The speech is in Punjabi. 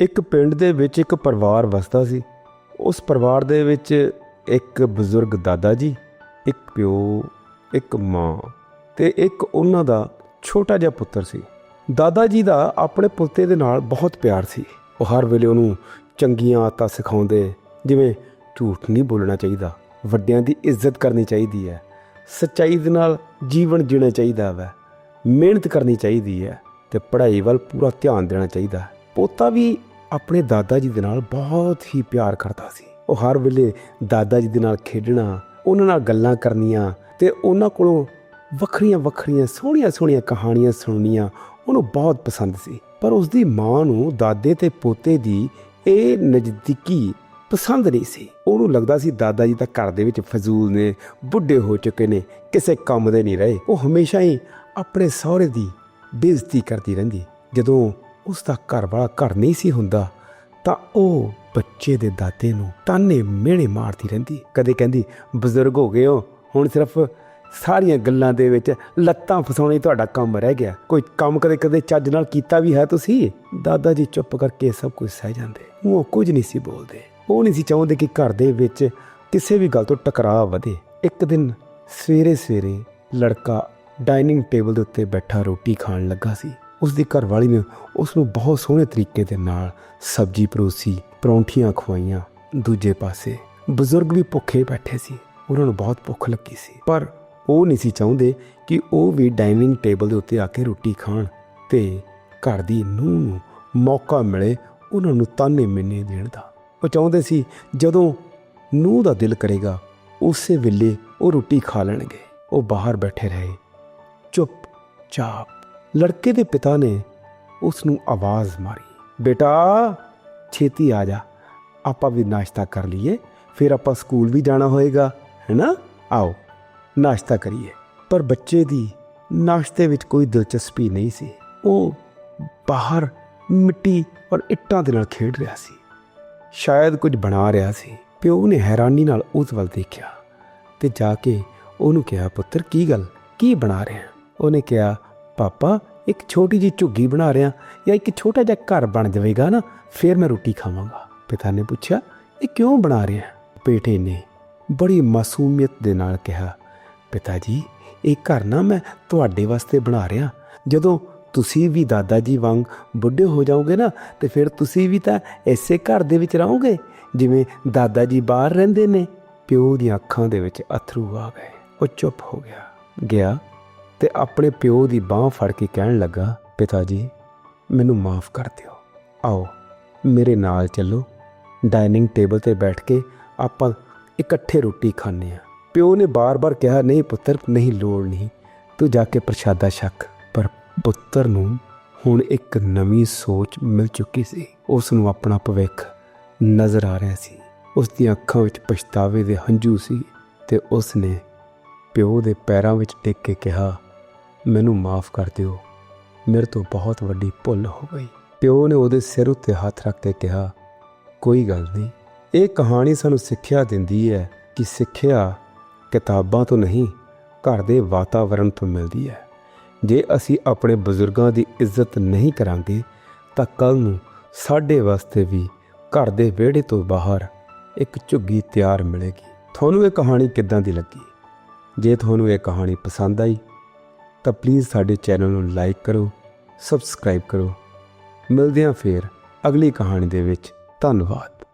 ਇੱਕ ਪਿੰਡ ਦੇ ਵਿੱਚ ਇੱਕ ਪਰਿਵਾਰ ਵਸਦਾ ਸੀ। ਉਸ ਪਰਿਵਾਰ ਦੇ ਵਿੱਚ ਇੱਕ ਬਜ਼ੁਰਗ ਦਾਦਾ ਜੀ, ਇੱਕ ਪਿਓ, ਇੱਕ ਮਾਂ ਤੇ ਇੱਕ ਉਹਨਾਂ ਦਾ ਛੋਟਾ ਜਿਹਾ ਪੁੱਤਰ ਸੀ। ਦਾਦਾ ਜੀ ਦਾ ਆਪਣੇ ਪੁੱਤੇ ਦੇ ਨਾਲ ਬਹੁਤ ਪਿਆਰ ਸੀ। ਉਹ ਹਰ ਵੇਲੇ ਉਹਨੂੰ ਚੰਗੀਆਂ ਆਦਤਾਂ ਸਿਖਾਉਂਦੇ, ਜਿਵੇਂ ਝੂਠ ਨਹੀਂ ਬੋਲਣਾ ਚਾਹੀਦਾ, ਵੱਡਿਆਂ ਦੀ ਇੱਜ਼ਤ ਕਰਨੀ ਚਾਹੀਦੀ ਹੈ, ਸੱਚਾਈ ਦੇ ਨਾਲ ਜੀਵਨ ਜੀਣਾ ਚਾਹੀਦਾ ਹੈ ਮਿਹਨਤ ਕਰਨੀ ਚਾਹੀਦੀ ਹੈ ਤੇ ਪੜ੍ਹਾਈ ਵੱਲ ਪੂਰਾ ਧਿਆਨ ਦੇਣਾ ਚਾਹੀਦਾ ਹੈ। ਪੋਤਾ ਵੀ ਆਪਣੇ ਦਾਦਾ ਜੀ ਦੇ ਨਾਲ ਬਹੁਤ ਹੀ ਪਿਆਰ ਕਰਦਾ ਸੀ। ਉਹ ਹਰ ਵੇਲੇ ਦਾਦਾ ਜੀ ਦੇ ਨਾਲ ਖੇਡਣਾ, ਉਹਨਾਂ ਨਾਲ ਗੱਲਾਂ ਕਰਨੀਆਂ ਤੇ ਉਹਨਾਂ ਕੋਲੋਂ ਵੱਖਰੀਆਂ ਵੱਖਰੀਆਂ, ਸੋਹਣੀਆਂ ਸੋਹਣੀਆਂ ਕਹਾਣੀਆਂ ਸੁਣਨੀਆਂ ਉਹਨੂੰ ਬਹੁਤ ਪਸੰਦ ਸੀ। ਪਰ ਉਸ ਦੀ ਮਾਂ ਨੂੰ ਦਾਦੇ ਤੇ ਪੋਤੇ ਦੀ ਇਹ ਨਜ਼ਦੀਕੀ ਪਸੰਦ ਨਹੀਂ ਸੀ। ਉਹਨੂੰ ਲੱਗਦਾ ਸੀ ਦਾਦਾ ਜੀ ਤਾਂ ਘਰ ਦੇ ਵਿੱਚ ਫਜ਼ੂਲ ਨੇ, ਬੁੱਢੇ ਹੋ ਚੁੱਕੇ ਨੇ, ਕਿਸੇ ਕੰਮ ਦੇ ਨਹੀਂ ਰਹੇ। ਉਹ ਹਮੇਸ਼ਾ ਹੀ ਆਪਣੇ ਸਹੁਰੇ ਦੀ ਬੇਇੱਜ਼ਤੀ ਕਰਦੀ ਰਹਿੰਦੀ। ਜਦੋਂ ਉਸ ਦਾ ਘਰ ਵਾਲਾ ਘਰ ਨਹੀਂ ਸੀ ਹੁੰਦਾ, ਤਾਂ ਉਹ ਬੱਚੇ ਦੇ ਦਾਦੇ ਨੂੰ ਤਾਨੇ ਮਿਹਣੇ ਮਾਰਦੀ ਰਹਿੰਦੀ। ਕਦੇ ਕਹਿੰਦੀ, ਬਜ਼ੁਰਗ ਹੋ ਗਏ ਹੋ, ਹੁਣ ਸਿਰਫ ਸਾਰੀਆਂ ਗੱਲਾਂ ਦੇ ਵਿੱਚ ਲੱਤਾਂ ਫਸਾਉਣੀ ਤੁਹਾਡਾ ਕੰਮ ਰਹਿ ਗਿਆ। ਕੋਈ ਕੰਮ ਕਦੇ ਕਦੇ ਚੱਜ ਨਾਲ ਕੀਤਾ ਵੀ ਹੈ ਤੁਸੀਂ? ਦਾਦਾ ਜੀ ਚੁੱਪ ਕਰਕੇ ਸਭ ਕੁਝ ਸਹਿ ਜਾਂਦੇ। ਉਹ ਕੁਝ ਨਹੀਂ ਸੀ ਬੋਲਦੇ। ਉਹ ਨਹੀਂ ਸੀ ਚਾਹੁੰਦੇ ਕਿ ਘਰ ਦੇ ਵਿੱਚ ਕਿਸੇ ਵੀ ਗੱਲ ਤੋਂ ਟਕਰਾਅ ਵਧੇ। ਇੱਕ ਦਿਨ ਸਵੇਰੇ ਸਵੇਰੇ ਲੜਕਾ ਡਾਈਨਿੰਗ ਟੇਬਲ ਦੇ ਉੱਤੇ ਬੈਠਾ ਰੋਟੀ ਖਾਣ ਲੱਗਾ ਸੀ। ਉਸ ਦੀ ਘਰਵਾਲੀ ਨੇ ਉਸ ਨੂੰ ਬਹੁਤ ਸੋਹਣੇ ਤਰੀਕੇ ਦੇ ਨਾਲ ਸਬਜ਼ੀ ਪਰੋਸੀ, ਪਰੌਂਠੀਆਂ ਖਵਾਈਆਂ ਦੂਜੇ ਪਾਸੇ। ਬਜ਼ੁਰਗ ਵੀ ਭੁੱਖੇ ਬੈਠੇ ਸੀ। ਉਹਨਾਂ ਨੂੰ ਬਹੁਤ ਭੁੱਖ ਲੱਗੀ ਸੀ। ਪਰ ਉਹ ਨਹੀਂ ਸੀ ਚਾਹੁੰਦੇ ਕਿ ਉਹ ਵੀ ਡਾਈਨਿੰਗ ਟੇਬਲ ਦੇ ਉੱਤੇ ਆ ਕੇ ਰੋਟੀ ਖਾਣ ਤੇ ਘਰ ਦੀ ਨੂੰਹ ਨੂੰ ਮੌਕਾ ਮਿਲੇ ਉਹਨਾਂ ਨੂੰ ਤਾਨੇ ਮਿੰਨੇ ਦੇਣ ਦਾ। ਉਹ ਚਾਹੁੰਦੇ ਸੀ ਜਦੋਂ ਨੂੰਹ ਦਾ ਦਿਲ ਕਰੇਗਾ, ਉਸੇ ਵੇਲੇ ਉਹ ਰੋਟੀ ਖਾ ਲੈਣਗੇ। ਉਹ ਬਾਹਰ ਬੈਠੇ ਰਹੇ। ਚੁੱਪ ਚਾਪ ਲੜਕੇ ਦੇ ਪਿਤਾ ਨੇ ਉਸ ਨੂੰ ਆਵਾਜ਼ ਮਾਰੀ, ਬੇਟਾ, ਛੇਤੀ ਆ ਜਾ, ਆਪਾਂ ਵੀ ਨਾਸ਼ਤਾ ਕਰ ਲਈਏ, ਫਿਰ ਆਪਾਂ ਸਕੂਲ ਵੀ ਜਾਣਾ ਹੋਏਗਾ, ਹੈਨਾ? ਆਓ, ਨਾਸ਼ਤਾ ਕਰੀਏ। ਪਰ ਬੱਚੇ ਦੀ ਨਾਸ਼ਤੇ ਵਿੱਚ ਕੋਈ ਦਿਲਚਸਪੀ ਨਹੀਂ ਸੀ। ਉਹ ਬਾਹਰ ਮਿੱਟੀ ਔਰ ਇੱਟਾਂ ਦੇ ਨਾਲ ਖੇਡ ਰਿਹਾ ਸੀ। ਸ਼ਾਇਦ ਕੁਝ ਬਣਾ ਰਿਹਾ ਸੀ ਪਿਓ ਨੇ ਹੈਰਾਨੀ ਨਾਲ ਉਸ ਵੱਲ ਦੇਖਿਆ ਤੇ ਜਾ ਕੇ ਉਹਨੂੰ ਕਿਹਾ, ਪੁੱਤਰ, ਕੀ ਗੱਲ? ਕੀ ਬਣਾ ਰਿਹਾ? ਉਹਨੇ ਕਿਹਾ ਪਾਪਾ, ਇੱਕ ਛੋਟੀ ਜੀ ਝੁੱਗੀ ਬਣਾ ਰਿਹਾ ਜਾਂ ਇੱਕ ਛੋਟਾ ਜਿਹਾ ਘਰ ਬਣ ਜਾਵੇਗਾ ਨਾ, ਫਿਰ ਮੈਂ ਰੋਟੀ ਖਾਵਾਂਗਾ। ਪਿਤਾ ਨੇ ਪੁੱਛਿਆ, ਇਹ ਕਿਉਂ ਬਣਾ ਰਿਹਾ ਬੇਟੇ ਨੇ ਬੜੀ ਮਾਸੂਮੀਅਤ ਦੇ ਨਾਲ ਕਿਹਾ, ਪਿਤਾ ਜੀ, ਇਹ ਘਰ ਨਾ ਮੈਂ ਤੁਹਾਡੇ ਵਾਸਤੇ ਬਣਾ ਰਿਹਾ। ਜਦੋਂ ਤੁਸੀਂ ਵੀ ਦਾਦਾ ਜੀ ਵਾਂਗ ਬੁੱਢੇ ਹੋ ਜਾਓਗੇ ਨਾ, ਤੇ ਫਿਰ ਤੁਸੀਂ ਵੀ ਤਾਂ ਐਸੇ ਘਰ ਦੇ ਵਿੱਚ ਰਹੋਗੇ, ਜਿਵੇਂ ਦਾਦਾ ਜੀ ਬਾਹਰ ਰਹਿੰਦੇ ਨੇ। ਪਿਓ ਦੀਆਂ ਅੱਖਾਂ ਦੇ ਵਿੱਚ ਅਥਰੂ ਆ ਗਏ, ਉਹ ਚੁੱਪ ਹੋ ਗਿਆ। ਗਿਆ ਤੇ ਆਪਣੇ ਪਿਓ ਦੀ ਬਾਹ ਫੜ ਕੇ ਕਹਿਣ ਲੱਗਾ, ਪਿਤਾ ਜੀ, ਮੈਨੂੰ ਮਾਫ ਕਰ ਦਿਓ। ਆਓ, ਮੇਰੇ ਨਾਲ ਚੱਲੋ। ਡਾਈਨਿੰਗ ਟੇਬਲ ਤੇ ਬੈਠ ਕੇ ਆਪਾਂ ਇਕੱਠੇ ਰੋਟੀ ਖਾਣੇ ਆ ਪਿਓ ਨੇ ਬਾਰ-ਬਾਰ ਕਿਹਾ, ਨਹੀਂ ਪੁੱਤਰ, ਨਹੀਂ ਲੋੜ ਨਹੀਂ। ਤੂੰ ਜਾ ਕੇ ਪ੍ਰਸ਼ਾਦਾ ਛਕ। ਪਰ ਪੁੱਤਰ ਨੂੰ ਹੁਣ ਇੱਕ ਨਵੀਂ ਸੋਚ ਮਿਲ ਚੁੱਕੀ ਸੀ। ਉਸ ਨੂੰ ਆਪਣਾ ਭਵਿੱਖ ਨਜ਼ਰ ਆ ਰਿਹਾ ਸੀ। ਉਸ ਦੀਆਂ ਅੱਖਾਂ ਵਿੱਚ ਪਛਤਾਵੇ ਦੇ ਹੰਝੂ ਸੀ ਤੇ ਉਸ ਨੇ ਪਿਓ ਦੇ ਪੈਰਾਂ ਵਿੱਚ ਟਿਕ ਕੇ ਕਿਹਾ ਮੈਨੂੰ ਮਾਫ ਕਰ ਦਿਓ। ਮੇਰੇ ਤੋਂ ਬਹੁਤ ਵੱਡੀ ਭੁੱਲ ਹੋ ਗਈ। ਪਿਓ ਨੇ ਉਹਦੇ ਸਿਰ ਉੱਤੇ ਹੱਥ ਰੱਖ ਕੇ ਕਿਹਾ, ਕੋਈ ਗੱਲ ਨਹੀਂ। ਇਹ ਕਹਾਣੀ ਸਾਨੂੰ ਸਿੱਖਿਆ ਦਿੰਦੀ ਹੈ ਕਿ ਸਿੱਖਿਆ ਕਿਤਾਬਾਂ ਤੋਂ ਨਹੀਂ, ਘਰ ਦੇ ਵਾਤਾਵਰਣ ਤੋਂ ਮਿਲਦੀ ਹੈ। ਜੇ ਅਸੀਂ ਆਪਣੇ ਬਜ਼ੁਰਗਾਂ ਦੀ ਇੱਜ਼ਤ ਨਹੀਂ ਕਰਾਂਗੇ, ਤਾਂ ਕੱਲ ਨੂੰ ਸਾਡੇ ਵਾਸਤੇ ਵੀ ਘਰ ਦੇ ਵਿਹੜੇ ਤੋਂ ਬਾਹਰ ਇੱਕ ਝੁੱਗੀ ਤਿਆਰ ਮਿਲੇਗੀ। ਤੁਹਾਨੂੰ ਇਹ ਕਹਾਣੀ ਕਿੱਦਾਂ ਦੀ ਲੱਗੀ? ਜੇ ਤੁਹਾਨੂੰ ਇਹ ਕਹਾਣੀ ਪਸੰਦ ਆਈ ਤਾਂ ਪਲੀਜ਼ ਸਾਡੇ ਚੈਨਲ ਨੂੰ ਲਾਈਕ ਕਰੋ ਸਬਸਕ੍ਰਾਈਬ ਕਰੋ। ਮਿਲਦੇ ਹਾਂ ਫੇਰ ਅਗਲੀ ਕਹਾਣੀ ਦੇ ਵਿੱਚ। ਧੰਨਵਾਦ।